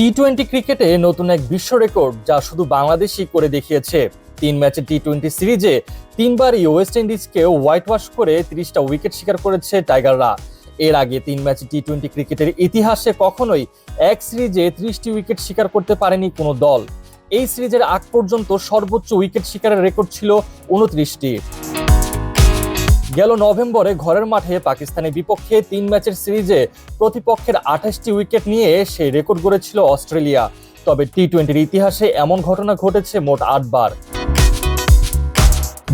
T twenty ক্রিকেটে নতুন এক বিশ্ব রেকর্ড যা শুধু বাংলাদেশই করে দেখিয়েছে। তিন ম্যাচে টি টোয়েন্টি সিরিজে তিনবারই ওয়েস্ট ইন্ডিজকে হোয়াইট ওয়াশ করে তিরিশটা উইকেট শিকার করেছে টাইগাররা এর আগে তিন ম্যাচে টি টোয়েন্টি ক্রিকেটের ইতিহাসে কখনোই এক সিরিজে ত্রিশটি উইকেট শিকার করতে পারেনি কোনো দল। এই সিরিজের আগ পর্যন্ত সর্বোচ্চ উইকেট শিকারের রেকর্ড ছিল উনত্রিশটি। গেল নভেম্বরে ঘরের মাঠে পাকিস্তানের বিপক্ষে তিন ম্যাচের সিরিজে প্রতিপক্ষের আঠাশটি উইকেট নিয়ে সেই রেকর্ড গড়েছিল অস্ট্রেলিয়া। তবে টি টোয়েন্টির ইতিহাসে এমন ঘটনা ঘটেছে মোট আটবার।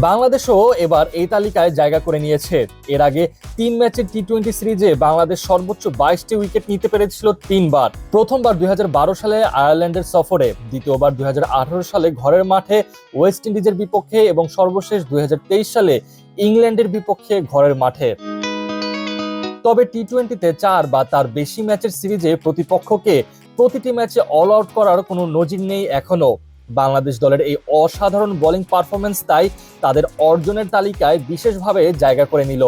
বাংলাদেশও এবার এই তালিকায় জায়গা করে নিয়েছে। এর আগে তিন ম্যাচের টি টোয়েন্টি সিরিজে বাংলাদেশ সর্বোচ্চ বাইশটি উইকেট নিতে পেরেছিল তিনবার। প্রথমবার দুই হাজার বারো সালে আয়ারল্যান্ডের সফরে, দ্বিতীয়বার দুই হাজার আঠারো সালে ঘরের মাঠে ওয়েস্ট ইন্ডিজের বিপক্ষে এবং সর্বশেষ দুই হাজার তেইশ সালে ইংল্যান্ডের বিপক্ষে ঘরের মাঠে। তবে টি টোয়েন্টিতে চার বা তার বেশি ম্যাচের সিরিজে প্রতিপক্ষকে প্রতিটি ম্যাচে অল আউট করার কোনো নজির নেই এখনও বাংলাদেশ দলের এই অসাধারণ বোলিং পারফরমেন্স তাই তাদের অর্জনের তালিকায় বিশেষভাবে জায়গা করে নিল।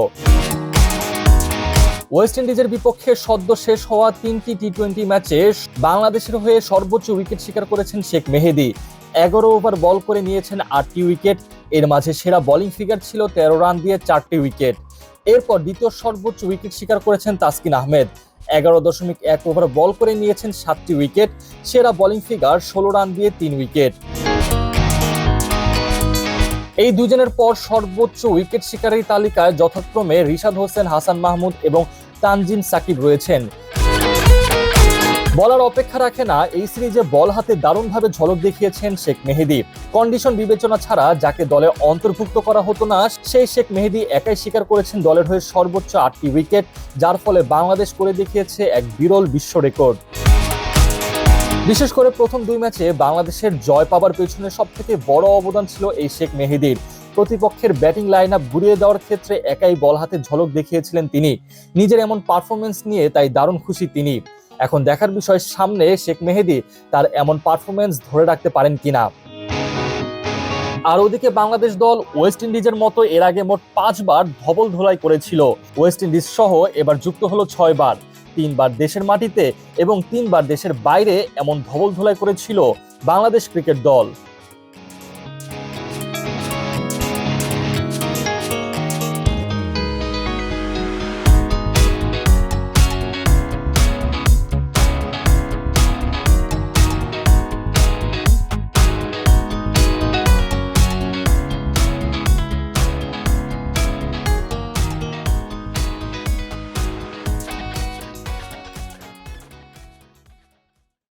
ওয়েস্ট ইন্ডিজের বিপক্ষে সদ্য শেষ হওয়া তিনটি টি টোয়েন্টি ম্যাচে বাংলাদেশের হয়ে সর্বোচ্চ উইকেট শিকার করেছেন শেখ মেহেদি। এগারো ওভার বল করে নিয়েছেন আটটি উইকেট এর মাঝে সেরা বোলিং ফিগার ছিল তেরো রান দিয়ে চারটি উইকেট এরপর দ্বিতীয় সর্বোচ্চ উইকেট শিকার করেছেন তাসকিন আহমেদ। এগারো দশমিক এক ওভার বল করে নিয়েছেন সাতটি উইকেট। সেরা বোলিং ফিগার ষোলো রান দিয়ে তিন উইকেট। এই দুজনের পর সর্বোচ্চ উইকেট শিকারী তালিকায় যথাক্রমে রিশাদ হোসেন, হাসান মাহমুদ এবং তানজিম সাকিব রয়েছেন। বলার অপেক্ষা রাখে না, এই সিরিজে বল হাতে দারুণভাবে ঝলক দেখিয়েছেন শেখ মেহেদি। কন্ডিশন বিবেচনা ছাড়া যাকে দলে অন্তর্ভুক্ত করা হতো না, সেই শেখ মেহেদি একাই স্বীকার করেছেন দলের হয়ে সর্বোচ্চ আটটি উইকেট, যার ফলে বাংলাদেশ করে দেখিয়েছে এক বিরল বিশ্ব রেকর্ড। বিশেষ করে প্রথম দুই ম্যাচে বাংলাদেশের জয় পাবার পেছনে সব থেকে বড় অবদান ছিল এই শেখ মেহেদির। প্রতিপক্ষের ব্যাটিং লাইন আপ ঘুরিয়ে দেওয়ার ক্ষেত্রে একাই বল হাতে ঝলক দেখিয়েছিলেন তিনি। নিজের এমন পারফরমেন্স নিয়ে তাই দারুণ খুশি তিনি। এখন দেখার বিষয় সামনে শেখ মেহেদি তার এমন পারফরমেন্স ধরে রাখতে পারেন কিনা। আর ওদিকে বাংলাদেশ দল ওয়েস্ট ইন্ডিজের মতো এর আগে মোট পাঁচবার ধবল ধোলাই করেছিল। ওয়েস্ট ইন্ডিজ সহ এবার যুক্ত হলো ছয়বার। তিনবার দেশের মাটিতে এবং তিনবার দেশের বাইরে এমন ধবল ধোলাই করেছিল বাংলাদেশ ক্রিকেট দল।